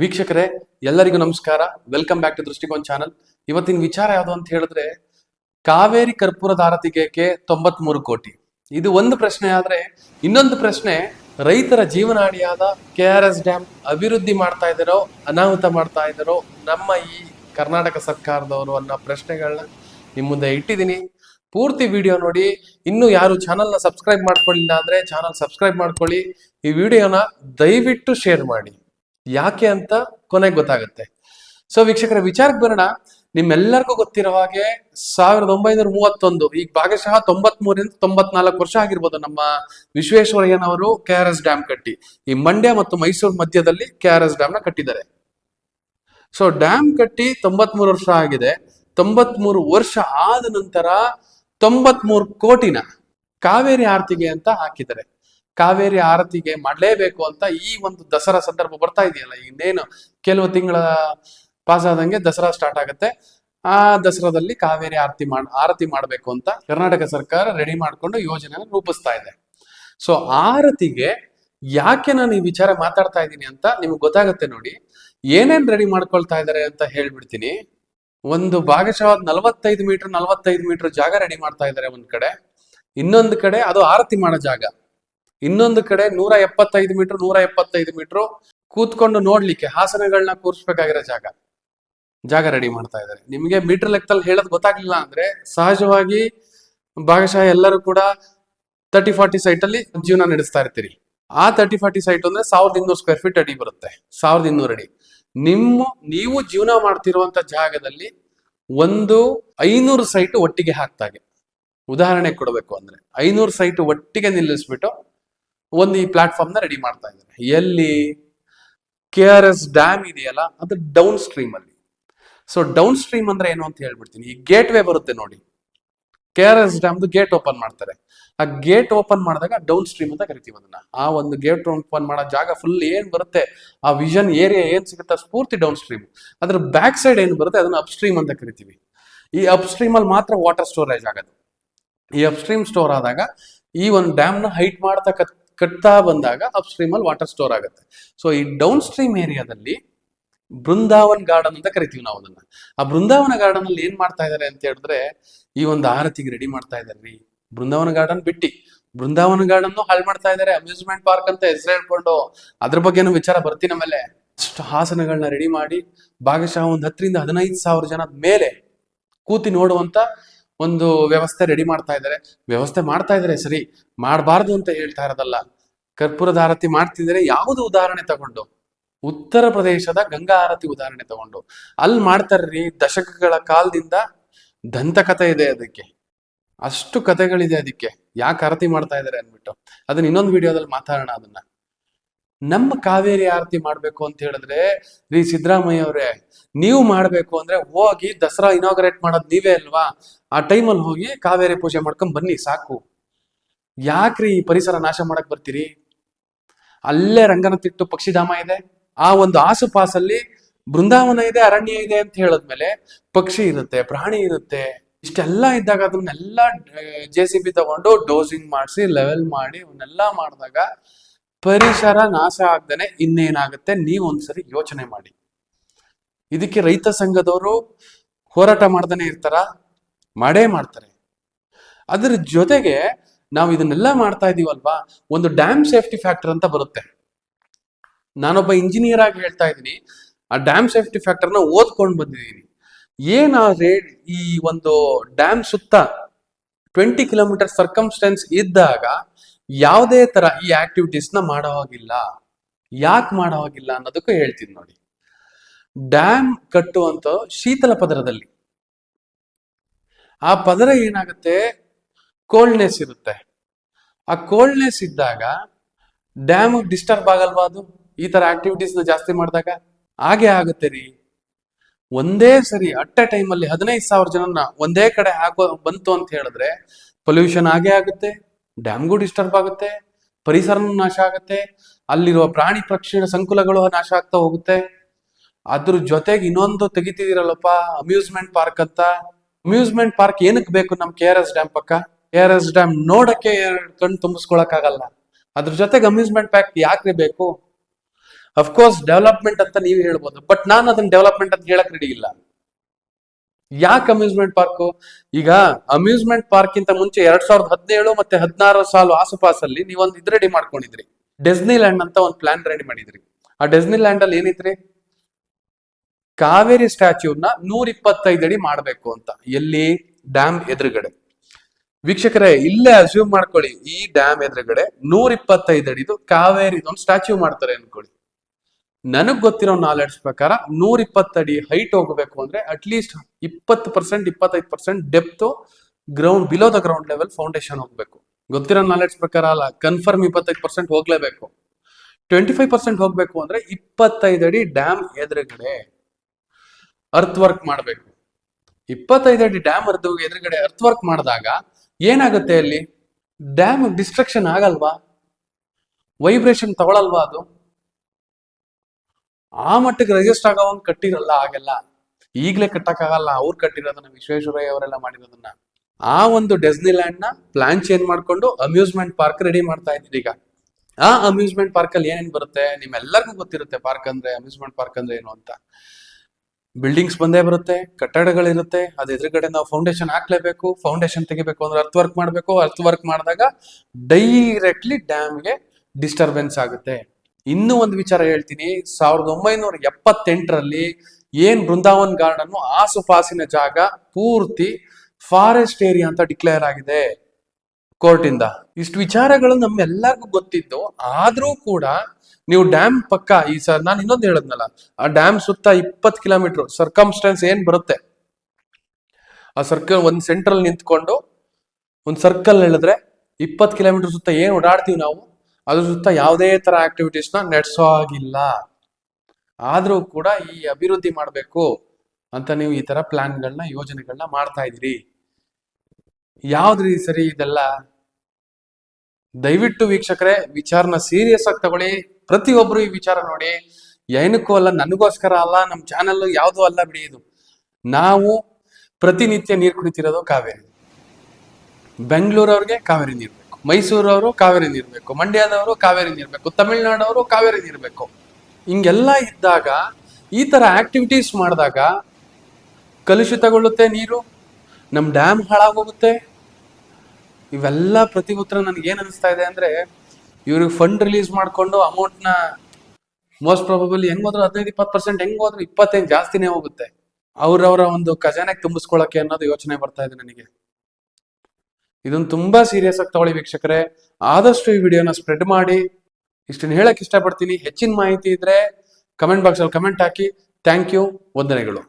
ವೀಕ್ಷಕರೇ, ಎಲ್ಲರಿಗೂ ನಮಸ್ಕಾರ. Welcome back to Drishtikon channel ಇವತ್ತಿನ ವಿಚಾರ ಯಾವುದು ಅಂತ ಹೇಳಿದ್ರೆ, ಕಾವೇರಿ ಕರ್ಪೂರದ ಆರತಿಗೆಗೆ ತೊಂಬತ್ಮೂರು ಕೋಟಿ. ಇದು ಒಂದು ಪ್ರಶ್ನೆ ಆದ್ರೆ, ಇನ್ನೊಂದು ಪ್ರಶ್ನೆ, ರೈತರ ಜೀವನಾಡಿಯಾದ ಕೆ ಆರ್ ಎಸ್ ಡ್ಯಾಮ್ ಅಭಿವೃದ್ಧಿ ಮಾಡ್ತಾ ಇದ್ದಾರೋ, ಅನಾಹುತ ಮಾಡ್ತಾ ಇದ್ದಾರೋ, ನಮ್ಮ ಈ ಕರ್ನಾಟಕ ಸರ್ಕಾರದವರು ಅನ್ನೋ ಪ್ರಶ್ನೆಗಳನ್ನ ನಿಮ್ಮ ಮುಂದೆ ಇಟ್ಟಿದ್ದೀನಿ. ಪೂರ್ತಿ ವಿಡಿಯೋ ನೋಡಿ, ಇನ್ನು ಯಾರು ಚಾನಲ್ನ ಸಬ್ಸ್ಕ್ರೈಬ್ ಮಾಡ್ಕೊಳ್ಳಿಲ್ಲ ಅಂದ್ರೆ ಚಾನಲ್ ಸಬ್ಸ್ಕ್ರೈಬ್ ಮಾಡ್ಕೊಳ್ಳಿ. ಈ ವಿಡಿಯೋನ ದಯವಿಟ್ಟು ಶೇರ್ ಮಾಡಿ. ಯಾಕೆ ಅಂತ ಕೊನೆಗೆ ಗೊತ್ತಾಗುತ್ತೆ. ಸೊ ವೀಕ್ಷಕರ, ವಿಚಾರಕ್ಕೆ ಬರೋಣ. ನಿಮ್ಮೆಲ್ಲರಿಗೂ ಗೊತ್ತಿರೋ ಹಾಗೆ ಸಾವಿರದ ಒಂಬೈನೂರ ಮೂವತ್ತೊಂದು, ಈಗ ಭಾಗಶಃ ತೊಂಬತ್ ಮೂರಿಂದ ತೊಂಬತ್ನಾಲ್ಕು ವರ್ಷ ಆಗಿರ್ಬೋದು ನಮ್ಮ ವಿಶ್ವೇಶ್ವರಯ್ಯನವರು ಕೆ ಆರ್ ಎಸ್ ಡ್ಯಾಮ್ ಕಟ್ಟಿ. ಈ ಮಂಡ್ಯ ಮತ್ತು ಮೈಸೂರು ಮಧ್ಯದಲ್ಲಿ ಕೆ ಆರ್ ಎಸ್ ಡ್ಯಾಮ್ನ ಕಟ್ಟಿದ್ದಾರೆ. ಸೊ ಡ್ಯಾಮ್ ಕಟ್ಟಿ ತೊಂಬತ್ಮೂರು ವರ್ಷ ಆಗಿದೆ. ತೊಂಬತ್ಮೂರು ವರ್ಷ ಆದ ನಂತರ ತೊಂಬತ್ಮೂರು ಕೋಟಿನ ಕಾವೇರಿ ಆರ್ತಿಗೆ ಅಂತ ಹಾಕಿದ್ದಾರೆ. ಕಾವೇರಿ ಆರತಿಗೆ ಮಾಡಲೇಬೇಕು ಅಂತ ಈ ಒಂದು ದಸರಾ ಸಂದರ್ಭ ಬರ್ತಾ ಇದೆಯಲ್ಲ, ಇನ್ನೇನು ಕೆಲವು ತಿಂಗಳ ಪಾಸ್ ಆದಂಗೆ ದಸರಾ ಸ್ಟಾರ್ಟ್ ಆಗುತ್ತೆ. ಆ ದಸರಾದಲ್ಲಿ ಕಾವೇರಿ ಆರತಿ ಮಾಡ, ಆರತಿ ಮಾಡಬೇಕು ಅಂತ ಕರ್ನಾಟಕ ಸರ್ಕಾರ ರೆಡಿ ಮಾಡ್ಕೊಂಡು ಯೋಜನೆ ರೂಪಿಸ್ತಾ ಇದೆ. ಸೊ ಆರತಿಗೆ ಯಾಕೆ ನಾನು ಈ ವಿಚಾರ ಮಾತಾಡ್ತಾ ಇದ್ದೀನಿ ಅಂತ ನಿಮ್ಗೆ ಗೊತ್ತಾಗುತ್ತೆ ನೋಡಿ. ಏನೇನ್ ರೆಡಿ ಮಾಡ್ಕೊಳ್ತಾ ಇದ್ದಾರೆ ಅಂತ ಹೇಳ್ಬಿಡ್ತೀನಿ. ಒಂದು ಭಾಗಶಃ ನಲವತ್ತೈದು ಮೀಟರ್ ನಲವತ್ತೈದು ಮೀಟರ್ ಜಾಗ ರೆಡಿ ಮಾಡ್ತಾ ಇದ್ದಾರೆ ಒಂದ್ ಕಡೆ. ಇನ್ನೊಂದು ಕಡೆ ಅದು ಆರತಿ ಮಾಡೋ ಜಾಗ. ಇನ್ನೊಂದು ಕಡೆ ನೂರ ಎಪ್ಪತ್ತೈದು ಮೀಟರ್, ನೂರ ಎಪ್ಪತ್ತೈದು ಮೀಟರ್ ಕೂತ್ಕೊಂಡು ನೋಡ್ಲಿಕ್ಕೆ ಹಾಸನಗಳನ್ನ ಕೂರಿಸ್ಬೇಕಾಗಿರೋ ಜಾಗ. ಜಾಗ ರೆಡಿ ಮಾಡ್ತಾ ಇದ್ದಾರೆ. ನಿಮಗೆ ಮೀಟರ್ ಲೆಕ್ಕದಲ್ಲಿ ಹೇಳೋದು ಗೊತ್ತಾಗ್ಲಿಲ್ಲ ಅಂದ್ರೆ ಸಹಜವಾಗಿ ಭಾಗಶಃ ಎಲ್ಲರೂ ಕೂಡ ತರ್ಟಿ ಫಾರ್ಟಿ ಸೈಟ್ ಅಲ್ಲಿ ಜೀವನ ನಡೆಸ್ತಾ ಇರ್ತೀರಿ. ಆ ತರ್ಟಿ ಫಾರ್ಟಿ ಸೈಟ್ ಅಂದ್ರೆ ಸಾವಿರದ ಇನ್ನೂರು ಸ್ಕ್ವೇರ್ ಫೀಟ್ ಅಡಿ ಬರುತ್ತೆ. ಸಾವಿರದ ಇನ್ನೂರು ಅಡಿ. ನಿಮ್ಮ, ನೀವು ಜೀವನ ಮಾಡ್ತಿರುವಂತ ಜಾಗದಲ್ಲಿ ಒಂದು ಐನೂರು ಸೈಟ್ ಒಟ್ಟಿಗೆ ಹಾಕ್ತಾಗೆ. ಉದಾಹರಣೆ ಕೊಡಬೇಕು ಅಂದ್ರೆ ಐನೂರು ಸೈಟ್ ಒಟ್ಟಿಗೆ ನಿಲ್ಲಿಸ್ಬಿಟ್ಟು ಒಂದು ಈ ಪ್ಲಾಟ್ಫಾರ್ಮ್ ರೆಡಿ ಮಾಡ್ತಾ ಇದ್ದಾರೆ. ಎಲ್ಲಿ ಕೆ ಆರ್ ಎಸ್ ಡ್ಯಾಮ್ ಇದೆಯಲ್ಲ, ಅದು ಡೌನ್ ಸ್ಟ್ರೀಮ್ ಅಲ್ಲಿ. ಸೊ ಡೌನ್ ಸ್ಟ್ರೀಮ್ ಅಂದ್ರೆ ಏನು ಅಂತ ಹೇಳ್ಬಿಡ್ತೀನಿ. ಈ ಗೇಟ್ ವೇ ಬರುತ್ತೆ ನೋಡಿ. ಕೆ ಆರ್ ಎಸ್ ಡ್ಯಾಮ್ದು ಗೇಟ್ ಓಪನ್ ಮಾಡ್ತಾರೆ. ಆ ಗೇಟ್ ಓಪನ್ ಮಾಡಿದಾಗ ಡೌನ್ ಸ್ಟ್ರೀಮ್ ಅಂತ ಕರಿತೀವಿ ಅದನ್ನ. ಆ ಒಂದು ಗೇಟ್ ಓಪನ್ ಮಾಡೋ ಜಾಗ ಫುಲ್ ಏನ್ ಬರುತ್ತೆ? ಆ ವಿಷನ್ ಏರಿಯಾ ಏನ್ ಸಿಗುತ್ತೆ? ಸ್ಫೂರ್ತಿ ಡೌನ್ ಸ್ಟ್ರೀಮ್ ಅದ್ರ ಬ್ಯಾಕ್ ಸೈಡ್ ಏನ್ ಬರುತ್ತೆ? ಅದನ್ನ ಅಪ್ ಸ್ಟ್ರೀಮ್ ಅಂತ ಕರಿತೀವಿ. ಈ ಅಪ್ ಸ್ಟ್ರೀಮ್ ಅಲ್ಲಿ ಮಾತ್ರ ವಾಟರ್ ಸ್ಟೋರೇಜ್ ಆಗೋದು. ಈ ಅಪ್ ಸ್ಟ್ರೀಮ್ ಸ್ಟೋರ್ ಆದಾಗ ಈ ಒಂದು ಡ್ಯಾಮ್ನ ಹೈಟ್ ಮಾಡ್ತಾ ಕತ್- ಕಟ್ತಾ ಬಂದಾಗ ಅಪ್ ಸ್ಟ್ರೀಮ್ ಅಲ್ಲಿ ವಾಟರ್ ಸ್ಟೋರ್ ಆಗುತ್ತೆ. ಸೊ ಈ ಡೌನ್ ಸ್ಟ್ರೀಮ್ ಏರಿಯಾದಲ್ಲಿ ಬೃಂದಾವನ್ ಗಾರ್ಡನ್ ಅಂತ ಕರಿತೀವಿ ನಾವು ಅದನ್ನ. ಆ ಬೃಂದಾವನ ಗಾರ್ಡನ್ ಅಲ್ಲಿ ಏನ್ ಮಾಡ್ತಾ ಇದಾರೆ ಅಂತ ಹೇಳಿದ್ರೆ, ಈ ಒಂದು ಆರತಿಗೆ ರೆಡಿ ಮಾಡ್ತಾ ಇದಾರೆ ಬೃಂದಾವನ ಗಾರ್ಡನ್ ಬಿಟ್ಟಿ. ಬೃಂದಾವನ ಗಾರ್ಡನ್ ಹಾಳು ಮಾಡ್ತಾ ಇದಾರೆ. ಅಮ್ಯೂಸ್ಮೆಂಟ್ ಪಾರ್ಕ್ ಅಂತ ಹೆಸರು ಹೇಳ್ಕೊಂಡು ಅದ್ರ ಬಗ್ಗೆನೂ ವಿಚಾರ ಬರ್ತೀನಿ ಆಮೇಲೆ ಅಷ್ಟು ಹಾಸನಗಳನ್ನ ರೆಡಿ ಮಾಡಿ, ಭಾಗಶಃ ಒಂದ್ ಹತ್ತರಿಂದ ಹದಿನೈದು ಸಾವಿರ ಜನದ ಮೇಲೆ ಕೂತಿ ನೋಡುವಂತ ಒಂದು ವ್ಯವಸ್ಥೆ ರೆಡಿ ಮಾಡ್ತಾ ಇದ್ದಾರೆ. ವ್ಯವಸ್ಥೆ ಮಾಡ್ತಾ ಇದ್ದಾರೆ, ಸರಿ. ಮಾಡಬಾರ್ದು ಅಂತ ಹೇಳ್ತಾ ಇರೋದಲ್ಲ. ಕರ್ಪೂರದ ಆರತಿ ಮಾಡ್ತಿದ್ರೆ ಯಾವುದು ಉದಾಹರಣೆ ತಗೊಂಡು? ಉತ್ತರ ಪ್ರದೇಶದ ಗಂಗಾ ಆರತಿ ಉದಾಹರಣೆ ತಗೊಂಡು. ಅಲ್ಲಿ ಮಾಡ್ತಾರ್ರಿ, ದಶಕಗಳ ಕಾಲದಿಂದ ದಂತಕಥೆ ಇದೆ ಅದಕ್ಕೆ. ಅಷ್ಟು ಕಥೆಗಳಿದೆ ಅದಕ್ಕೆ. ಯಾಕೆ ಆರತಿ ಮಾಡ್ತಾ ಇದ್ದಾರೆ ಅನ್ಬಿಟ್ಟು ಅದನ್ನ ಇನ್ನೊಂದು ವಿಡಿಯೋದಲ್ಲಿ ಮಾತಾಡೋಣ ಅದನ್ನ. ನಮ್ಮ ಕಾವೇರಿ ಆರತಿ ಮಾಡ್ಬೇಕು ಅಂತ ಹೇಳಿದ್ರೆ, ರೀ ಸಿದ್ದರಾಮಯ್ಯ ಅವರೇ ನೀವು ಮಾಡ್ಬೇಕು ಅಂದ್ರೆ ಹೋಗಿ ದಸರಾ ಇನಾಗ್ರೇಟ್ ಮಾಡೋದ್ ನೀವೇ ಅಲ್ವಾ? ಆ ಟೈಮಲ್ಲಿ ಹೋಗಿ ಕಾವೇರಿ ಪೂಜೆ ಮಾಡ್ಕೊಂಡ್ ಬನ್ನಿ, ಸಾಕು. ಯಾಕ್ರಿ ಈ ಪರಿಸರ ನಾಶ ಮಾಡಕ್ ಬರ್ತೀರಿ? ಅಲ್ಲೇ ರಂಗನತಿಟ್ಟು ಪಕ್ಷಿಧಾಮ ಇದೆ. ಆ ಒಂದು ಆಸುಪಾಸಲ್ಲಿ ಬೃಂದಾವನ ಇದೆ, ಅರಣ್ಯ ಇದೆ ಅಂತ ಹೇಳದ್ಮೇಲೆ ಪಕ್ಷಿ ಇರುತ್ತೆ, ಪ್ರಾಣಿ ಇರುತ್ತೆ. ಇಷ್ಟೆಲ್ಲ ಇದ್ದಾಗ ಅದನ್ನೆಲ್ಲ ಜೆ ಸಿ ಬಿ ತಗೊಂಡು ಡೋಸಿಂಗ್ ಮಾಡಿಸಿ ಲೆವೆಲ್ ಮಾಡಿ ಅವನ್ನೆಲ್ಲ ಮಾಡಿದಾಗ ಪರಿಸರ ನಾಶ ಆಗ್ದೇನೆ ಇನ್ನೇನಾಗುತ್ತೆ? ನೀವು ಒಂದ್ಸರಿ ಯೋಚನೆ ಮಾಡಿ. ಇದಕ್ಕೆ ರೈತ ಸಂಘದವರು ಹೋರಾಟ ಮಾಡ್ದೇನೆ ಇರ್ತಾರ, ಮಾಡೇ ಮಾಡ್ತಾರೆ. ಅದರ ಜೊತೆಗೆ ನಾವು ಇದನ್ನೆಲ್ಲ ಮಾಡ್ತಾ ಇದೀವಲ್ವಾ? ಒಂದು ಡ್ಯಾಮ್ ಸೇಫ್ಟಿ ಫ್ಯಾಕ್ಟರ್ ಅಂತ ಬರುತ್ತೆ. ನಾನೊಬ್ಬ ಇಂಜಿನಿಯರ್ ಆಗಿ ಹೇಳ್ತಾ ಇದ್ದೀನಿ. ಆ ಡ್ಯಾಮ್ ಸೇಫ್ಟಿ ಫ್ಯಾಕ್ಟರ್ನ ಓದ್ಕೊಂಡು ಬಂದಿದ್ದೀನಿ. ಏನಾದ್ರೆ ಈ ಒಂದು ಡ್ಯಾಮ್ ಸುತ್ತ ಟ್ವೆಂಟಿ ಕಿಲೋಮೀಟರ್ ಸರ್ಕಮ್ಸ್ಟೆನ್ಸ್ ಇದ್ದಾಗ ಯಾವುದೇ ತರ ಈ ಆಕ್ಟಿವಿಟೀಸ್ನ ಮಾಡೋ ಹಾಗಿಲ್ಲ. ಯಾಕೆ ಮಾಡೋ ಹಾಗಿಲ್ಲ ಅನ್ನೋದಕ್ಕೂ ಹೇಳ್ತೀನಿ ನೋಡಿ. ಡ್ಯಾಮ್ ಕಟ್ಟುವಂತ ಶೀತಲ ಪದರದಲ್ಲಿ. ಆ ಪದರ ಏನಾಗುತ್ತೆ? ಕೋಲ್ಡ್ನೆಸ್ ಇರುತ್ತೆ. ಆ ಕೋಲ್ಡ್ನೆಸ್ ಇದ್ದಾಗ ಡ್ಯಾಮ್ ಡಿಸ್ಟರ್ಬ್ ಆಗಲ್ವಾ ಅದು? ಈ ತರ ಆಕ್ಟಿವಿಟೀಸ್ ಜಾಸ್ತಿ ಮಾಡಿದಾಗ? ಹಾಗೆ ಆಗುತ್ತೆ ರೀ. ಒಂದೇ ಸರಿ ಅಟ್ ಎ ಟೈಮ್ ಅಲ್ಲಿ ಹದಿನೈದು ಸಾವಿರ ಜನನ ಒಂದೇ ಕಡೆ ಹಾಕೋ, ಬಂತು ಅಂತ ಹೇಳಿದ್ರೆ ಪೊಲ್ಯೂಷನ್ ಆಗೇ ಆಗುತ್ತೆ ಡ್ಯಾಮ್ಗೂ ಡಿಸ್ಟರ್ಬ್ ಆಗುತ್ತೆ, ಪರಿಸರನೂ ನಾಶ ಆಗುತ್ತೆ, ಅಲ್ಲಿರುವ ಪ್ರಾಣಿ ಪಕ್ಷಿಗಳ ಸಂಕುಲಗಳು ನಾಶ ಆಗ್ತಾ ಹೋಗುತ್ತೆ. ಅದ್ರ ಜೊತೆಗೆ ಇನ್ನೊಂದು ತೆಗಿತಿದಿರಲ್ಲಪ್ಪ ಅಮ್ಯೂಸ್ಮೆಂಟ್ ಪಾರ್ಕ್ ಅಂತ. ಅಮ್ಯೂಸ್ಮೆಂಟ್ ಪಾರ್ಕ್ ಏನಕ್ಕೆ ಬೇಕು ನಮ್ ಕೆ ಆರ್ ಎಸ್ ಡ್ಯಾಮ್ ಪಕ್ಕ? ಕೆ ಆರ್ ಎಸ್ ಡ್ಯಾಮ್ ನೋಡಕ್ಕೆ ಎರಡು ಕಣ್ಣು ತುಂಬಿಸ್ಕೊಳಕ್ ಆಗಲ್ಲ ಅದ್ರ ಜೊತೆಗೆ ಅಮ್ಯೂಸ್ಮೆಂಟ್ ಪಾರ್ಕ್ ಯಾಕ್ರಿ ಬೇಕು? ಅಫ್ಕೋರ್ಸ್ ಡೆವಲಪ್ಮೆಂಟ್ ಅಂತ ನೀವು ಹೇಳ್ಬೋದು ಬಟ್ ನಾನು ಅದನ್ನ ಡೆವಲಪ್ಮೆಂಟ್ ಅಂತ ಹೇಳಕ್ ರೆಡಿ ಇಲ್ಲ. ಯಾಕೆ ಅಮ್ಯೂಸ್ಮೆಂಟ್ ಪಾರ್ಕ್ ಈಗ ಅಮ್ಯೂಸ್ಮೆಂಟ್ ಪಾರ್ಕ್ ಇಂತ ಮುಂಚೆ ಎರಡ್ ಸಾವಿರದ ಹದಿನೇಳು ಮತ್ತೆ ಹದಿನಾರು ಸಾಲು ಆಸುಪಾಸಲ್ಲಿ ನೀವೊಂದು ಇದು ರೆಡಿ ಮಾಡ್ಕೊಂಡಿದ್ರಿ. ಡೆಸ್ನಿ ಲ್ಯಾಂಡ್ ಅಂತ ಒಂದು ಪ್ಲಾನ್ ರೆಡಿ ಮಾಡಿದ್ರಿ. ಆ ಡೆಸ್ನಿ ಲ್ಯಾಂಡ್ ಅಲ್ಲಿ ಏನಿತ್ರಿ? ಕಾವೇರಿ ಸ್ಟ್ಯಾಚ್ಯೂನ ನೂರ ಇಪ್ಪತ್ತೈದು ಅಡಿ ಮಾಡ್ಬೇಕು ಅಂತ. ಎಲ್ಲಿ? ಡ್ಯಾಮ್ ಎದುರುಗಡೆ. ವೀಕ್ಷಕರೇ, ಇಲ್ಲೇ ಅಸ್ಯೂಮ್ ಮಾಡ್ಕೊಳ್ಳಿ. ಈ ಡ್ಯಾಮ್ ಎದುರುಗಡೆ ನೂರ ಇಪ್ಪತ್ತೈದು ಅಡಿದು ಕಾವೇರಿ ಒಂದು ಸ್ಟ್ಯಾಚ್ಯೂ ಮಾಡ್ತಾರೆ ಅನ್ಕೊಳ್ಳಿ. ನನಗ್ ಗೊತ್ತಿರೋ ನಾಲೆಡ್ಜ್ ಪ್ರಕಾರ ನೂರ ಇಪ್ಪತ್ತಡಿ ಹೈಟ್ ಹೋಗಬೇಕು ಅಂದ್ರೆ ಅಟ್ಲೀಸ್ಟ್ ಇಪ್ಪತ್ತು ಪರ್ಸೆಂಟ್ ಇಪ್ಪತ್ತೈದು percent depth ground below the ground level foundation ಹೋಗ್ಬೇಕು. ಗೊತ್ತಿರೋ ನಾಲೆಡ್ಜ್ ಪ್ರಕಾರ ಅಲ್ಲ ಕನ್ಫರ್ಮ್ ಇಪ್ಪತ್ತೈದು ಪರ್ಸೆಂಟ್ ಹೋಗ್ಲೇಬೇಕು. ಟ್ವೆಂಟಿ ಫೈವ್ ಪರ್ಸೆಂಟ್ ಹೋಗ್ಬೇಕು ಅಂದ್ರೆ ಇಪ್ಪತ್ತೈದು ಅಡಿ ಡ್ಯಾಮ್ ಎದುರುಗಡೆ. ಅರ್ತ್ ವರ್ಕ್ ಮಾಡಬೇಕು. ಇಪ್ಪತ್ತೈದು ಅಡಿ ಡ್ಯಾಮ್ ಅರ್ಧ ಎದುರುಗಡೆ ಅರ್ತ್ ವರ್ಕ್ ಮಾಡಿದಾಗ ಏನಾಗುತ್ತೆ ಅಲ್ಲಿ? ಡ್ಯಾಮ್ ಡಿಸ್ಟ್ರಕ್ಷನ್ ಆಗಲ್ವಾ? ವೈಬ್ರೇಷನ್ ತಗೊಳಲ್ವಾ ಅದು? ಆ ಮಟ್ಟಕ್ಕೆ ರೆಜಿಸ್ಟ್ ಆಗೋವಂಗ್ ಕಟ್ಟಿರಲ್ಲ ಹಾಗೆಲ್ಲ. ಈಗ್ಲೇ ಕಟ್ಟಕ್ಕಾಗಲ್ಲ. ಅವ್ರು ಕಟ್ಟಿರೋದನ್ನ ವಿಶ್ವೇಶ್ವರಯ್ಯ ಅವರೆಲ್ಲ ಮಾಡಿರೋದನ್ನ. ಆ ಒಂದು ಡೆಸ್ನಿಲ್ಯಾಂಡ್ನ ಪ್ಲಾನ್ ಚೇಂಜ್ ಮಾಡ್ಕೊಂಡು ಅಮ್ಯೂಸ್ಮೆಂಟ್ ಪಾರ್ಕ್ ರೆಡಿ ಮಾಡ್ತಾ ಇದ್ದೀರಿ ಈಗ. ಆ ಅಮ್ಯೂಸ್ಮೆಂಟ್ ಪಾರ್ಕ್ ಅಲ್ಲಿ ಏನೇನ್ ಬರುತ್ತೆ? ನಿಮ್ಮೆಲ್ಲರಿಗೂ ಗೊತ್ತಿರುತ್ತೆ ಪಾರ್ಕ್ ಅಂದ್ರೆ ಅಮ್ಯೂಸ್ಮೆಂಟ್ ಪಾರ್ಕ್ ಅಂದ್ರೆ ಏನು ಅಂತ. ಬಿಲ್ಡಿಂಗ್ಸ್ ಬಂದೇ ಬರುತ್ತೆ, ಕಟ್ಟಡಗಳಿರುತ್ತೆ, ಅದ್ ಎದುರುಗಡೆ ನಾವು ಫೌಂಡೇಶನ್ ಹಾಕ್ಲೇಬೇಕು ಫೌಂಡೇಶನ್ ತೆಗಿಬೇಕು ಅಂದ್ರೆ ಅರ್ತ್ ವರ್ಕ್ ಮಾಡಬೇಕು ಅರ್ತ್ ವರ್ಕ್ ಮಾಡಿದಾಗ ಡೈರೆಕ್ಟ್ಲಿ ಡ್ಯಾಮ್ಗೆ ಡಿಸ್ಟರ್ಬೆನ್ಸ್ ಆಗುತ್ತೆ. ಇನ್ನೂ ಒಂದು ವಿಚಾರ ಹೇಳ್ತೀನಿ, ಸಾವಿರದ ಒಂಬೈನೂರ ಎಪ್ಪತ್ತೆಂಟರಲ್ಲಿ ಏನ್ ಬೃಂದಾವನ್ ಗಾರ್ಡನ್ ಆಸುಪಾಸಿನ ಜಾಗ ಪೂರ್ತಿ ಫಾರೆಸ್ಟ್ ಏರಿಯಾ ಅಂತ ಡಿಕ್ಲೇರ್ ಆಗಿದೆ. ಕೋರ್ಟ್ ಇಂದ ಇಷ್ಟು ವಿಚಾರಗಳು ನಮ್ಮೆಲ್ಲರಿಗೂ ಗೊತ್ತಿತ್ತು. ಆದ್ರೂ ಕೂಡ ನೀವು ಡ್ಯಾಮ್ ಪಕ್ಕ, ಈ ಸರ್ ನಾನು ಇನ್ನೊಂದು ಹೇಳದ್ನಲ್ಲ, ಆ ಡ್ಯಾಮ್ ಸುತ್ತ ಇಪ್ಪತ್ತು ಕಿಲೋಮೀಟರ್ ಸರ್ಕಮ್ಸ್ಟೆನ್ಸ್ ಏನ್ ಬರುತ್ತೆ? ಆ ಸರ್ಕಲ್ ಒಂದ್ ಸೆಂಟ್ರಲ್ ನಿಂತ್ಕೊಂಡು, ಒಂದ್ ಸರ್ಕಲ್ ಹೇಳಿದ್ರೆ ಇಪ್ಪತ್ತು ಕಿಲೋಮೀಟರ್ ಸುತ್ತ ಏನ್ ಓಡಾಡ್ತೀವಿ ನಾವು? ಅದ್ರ ಸುತ್ತ ಯಾವುದೇ ತರ ಆಕ್ಟಿವಿಟೀಸ್ನ ನಡೆಸೋ ಆಗಿಲ್ಲ ಆದ್ರೂ ಕೂಡ ಈ ಅಭಿವೃದ್ಧಿ ಮಾಡಬೇಕು ಅಂತ ನೀವು ಈ ತರ ಪ್ಲಾನ್ಗಳನ್ನ ಯೋಜನೆಗಳನ್ನ ಮಾಡ್ತಾ ಇದ್ದೀರಿ ಯಾವ್ದ್ರಿ ಸರಿ ಇದೆಲ್ಲ? ದಯವಿಟ್ಟು ವೀಕ್ಷಕರೇ, ವಿಚಾರನ ಸೀರಿಯಸ್ ಆಗಿ ತಗೊಳ್ಳಿ. ಪ್ರತಿಯೊಬ್ರು ಈ ವಿಚಾರ ನೋಡಿ. ಏನಕ್ಕೂ ಅಲ್ಲ, ನನಗೋಸ್ಕರ ಅಲ್ಲ ನಮ್ಮ ಚಾನಲ್ ಯಾವುದು ಅಲ್ಲ ಬಿಡಿ ಇದು. ನಾವು ಪ್ರತಿನಿತ್ಯ ನೀರು ಕುಡಿತಿರೋದು ಕಾವೇರಿ. ಬೆಂಗಳೂರವ್ರಿಗೆ ಕಾವೇರಿ ನೀರು ಬೇಕು. ಮೈಸೂರವರು ಕಾವೇರಿ ನೀರು ಬೇಕು. ಮಂಡ್ಯದವರು ಕಾವೇರಿ ನೀರು ಬೇಕು. ತಮಿಳ್ನಾಡವರು ಕಾವೇರಿ ನೀರು ಬೇಕು. ಹಿಂಗೆಲ್ಲ ಇದ್ದಾಗ, ಈ ತರ ಆಕ್ಟಿವಿಟೀಸ್ ಮಾಡಿದಾಗ ಕಲುಷಿತಗೊಳ್ಳುತ್ತೆ ನೀರು ನಮ್ಮ ಡ್ಯಾಮ್ ಹಾಳಾಗೋಗುತ್ತೆ. ಇವೆಲ್ಲ ಪ್ರತಿ ಉತ್ತರ ನನಗೆ ಏನ್ ಅನಿಸ್ತಾ ಇದೆ ಅಂದ್ರೆ ಇವ್ರಿಗೆ ಫಂಡ್ ರಿಲೀಸ್ ಮಾಡ್ಕೊಂಡು ಅಮೌಂಟ್ನ ಮೋಸ್ಟ್ ಪ್ರಾಬಬಲಿ ಹೆಂಗ್ ಹೋದ್ರು ಹದಿನೈದು, ಇಪ್ಪತ್ತು ಪರ್ಸೆಂಟ್ ಹೆಂಗ್ ಹೋದ್ರು ಇಪ್ಪತ್ತೈದು ಜಾಸ್ತಿನೇ ಹೋಗುತ್ತೆ. ಅವ್ರವರ ಒಂದು ಖಜಾನೆಗೆ ತುಂಬಿಸ್ಕೊಳಕ್ಕೆ ಅನ್ನೋದು ಯೋಚನೆ ಬರ್ತಾ ಇದೆ ನನಗೆ. ಇದನ್ನ ತುಂಬಾ ಸೀರಿಯಸ್ ಆಗಿ ತಗೊಳ್ಳಿ ವೀಕ್ಷಕರೇ. ಆದಷ್ಟು ಈ ವಿಡಿಯೋನ ಸ್ಪ್ರೆಡ್ ಮಾಡಿ. ಇಷ್ಟನ್ನ ಹೇಳಕ್ ಇಷ್ಟಪಡ್ತೀನಿ. ಹೆಚ್ಚಿನ ಮಾಹಿತಿ ಇದ್ರೆ ಕಮೆಂಟ್ ಬಾಕ್ಸ್ ಅಲ್ಲಿ ಕಮೆಂಟ್ ಹಾಕಿ. ಥ್ಯಾಂಕ್ ಯು ವಂದನೆಗಳು.